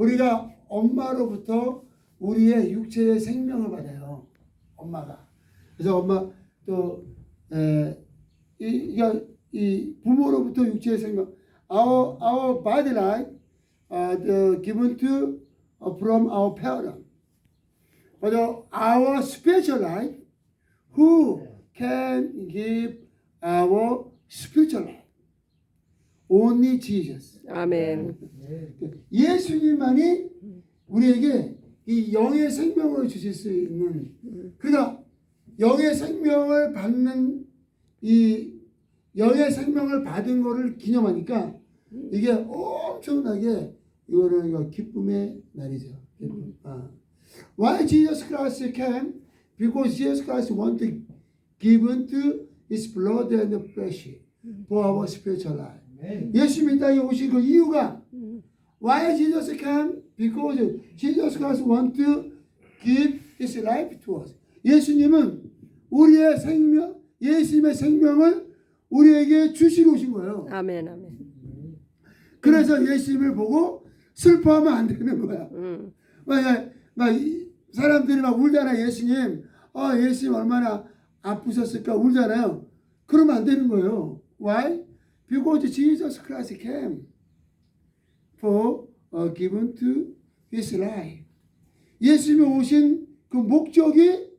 우리가 엄마로부터 우리의 육체의 생명을 받아요. 엄마가. 그래서 엄마 또 에, 이, 이가 이 부모로부터 육체의 생명. Our our body life, uh, the given to uh, from our parent. But our spiritual life, who can give our spiritual life? Only Jesus. 아멘. 예수님만이 우리에게 이 영의 생명을 주실 수 있는 그러니까 영의 생명을 받는 이 영의 생명을 받은 거를 기념하니까 이게 엄청나게 이거는 이거 기쁨의 날이죠. 기쁨. 아. Why Jesus Christ came? Because Jesus Christ wanted given to His blood and flesh for our spiritual life. 예수님이 땅에 오신 그 이유가 Why Jesus came? Because Jesus Christ want to give His life to us. 예수님은 우리의 생명, 예수님의 생명을 우리에게 주시러 오신 거예요. 아멘. 아멘. 그래서 예수님을 보고 슬퍼하면 안 되는 거야. 음. 막, 막 이- 사람들이 막 울잖아 예수님. 아 예수님 얼마나 아프셨을까 울잖아요. 그러면 안 되는 거예요. Why? Because Jesus Christ came for uh, given to His life. 예수님이 오신 그 목적이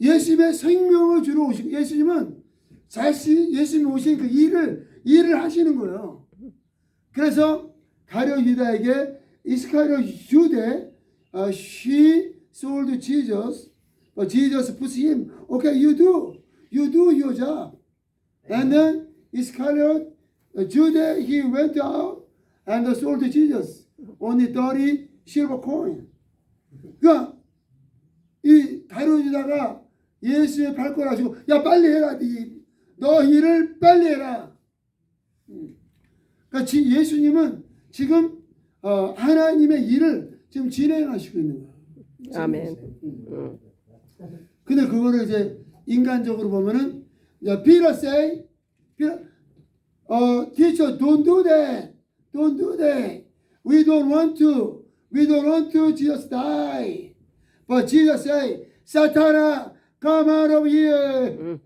예수님의 생명을 주러 오신 예수님은 자신 예수님 오신 그 일을 일을 하시는 거예요. 그래서 가룟 유다에게 이스카리오 유대 uh, she sold Jesus but Jesus put him okay you do you do your job and then Iscariot uh, Judah he went out and sold Jesus only 30 silver coin 그러니까 이 유다가 예수의 발걸 하시고 야 빨리 해라 네, 너 일을 빨리 해라 그러니까 지- 예수님은 지금 어, 하나님의 일을 지금 진행하시고 있는 거예요. 아멘. 음. 근데 그거를 이제 인간적으로 보면은 야, Peter say, 어, teacher, don't do that, don't do that. We don't want to, we don't want to just die. But Jesus say, Satana, come out of here.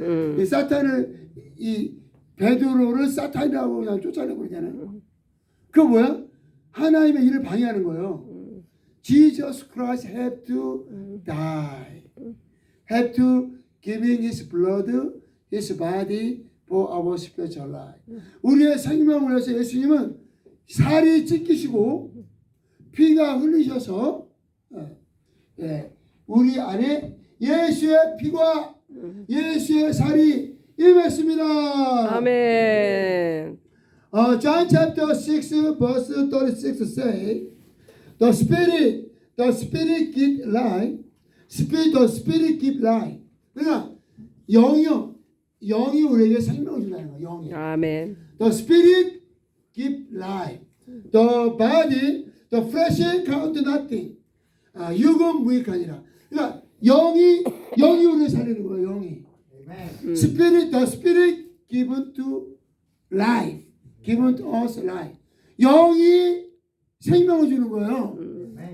음. 이 사탄을 이 베드로를 사탄이라고 그냥 쫓아내버리잖아요. 그 뭐야? 하나님의 일을 방해하는 거예요. Jesus Christ had to die, had to giving His blood, His body for our spiritual life. 우리의 생명을 위해서 예수님은 살이 찢기시고 피가 흘리셔서 예, 예, 우리 안에 예수의 피가 예수의 살이 임했습니다. 아멘. Uh, John chapter 6 verse 36 say, the spirit, the spirit give life, spirit, the spirit give life. 그러니까 영이요, 영이 우리에게 생명을 준다는 거예요. 영이. 아멘. The spirit give life. The body, the flesh count nothing. 아, 육은 무익하니라. 그러니까 영이 영이 우리를 살리는 거예요. 영이. Spirit, the spirit given to life, given to us life. 영이 생명을 주는 거예요.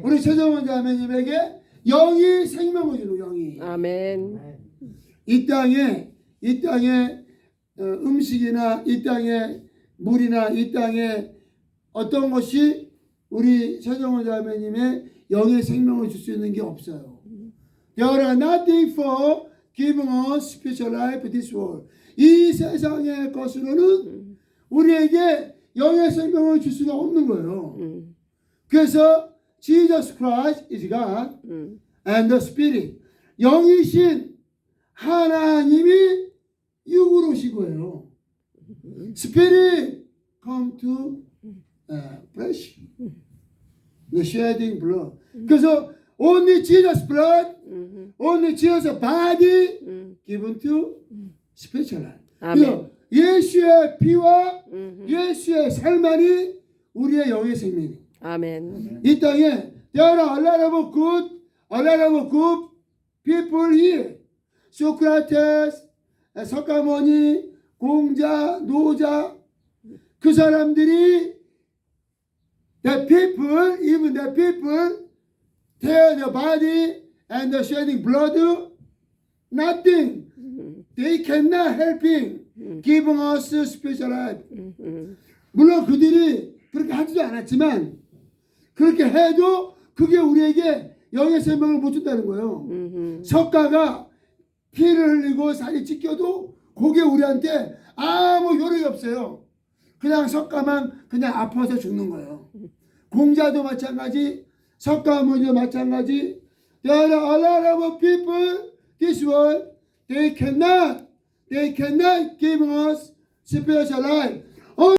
우리 최정원 자매님에게 영이 생명을 주는 거예요, 영이. 아멘. 이 땅에 이 땅에 어, 음식이나 이 땅에 물이나 이 땅에 어떤 것이 우리 최정원 자매님의 영의 생명을 줄 수 있는 게 없어요. There are nothing for giving us spiritual life this world. 이 세상의 것으로는 우리에게 영의 생명을 줄 수가 없는 거예요. 음. 그래서 Jesus Christ is God 음. and the Spirit. 영이신 하나님이 오신 거예요. Spirit come to uh, flesh. The shedding blood. 그래서 only Jesus blood, 음. only Jesus body 음. given to spiritual life. 아멘. 예수의 피와 음. 예수의 삶만이 우리의 영의 생명이. 아멘. 이 땅에 there are a lot of good, a lot of good people here. 소크라테스, 석가모니, 공자, 노자 그 사람들이 The people, even the people, tear the body and the shedding blood, nothing. They cannot helping giving us spiritual life. 물론 그들이 그렇게 하지도 않았지만 그렇게 해도 그게 우리에게 영의 생명을 못 준다는 거예요. 음. 석가가 피를 흘리고 살이 찢겨도 그게 우리한테 아무 효력이 없어요. 그냥 석가만 그냥 아파서 죽는 거예요. 공자도 마찬가지, 석가모니도 마찬가지. There are a lot of people this world they cannot they cannot give us spiritual life.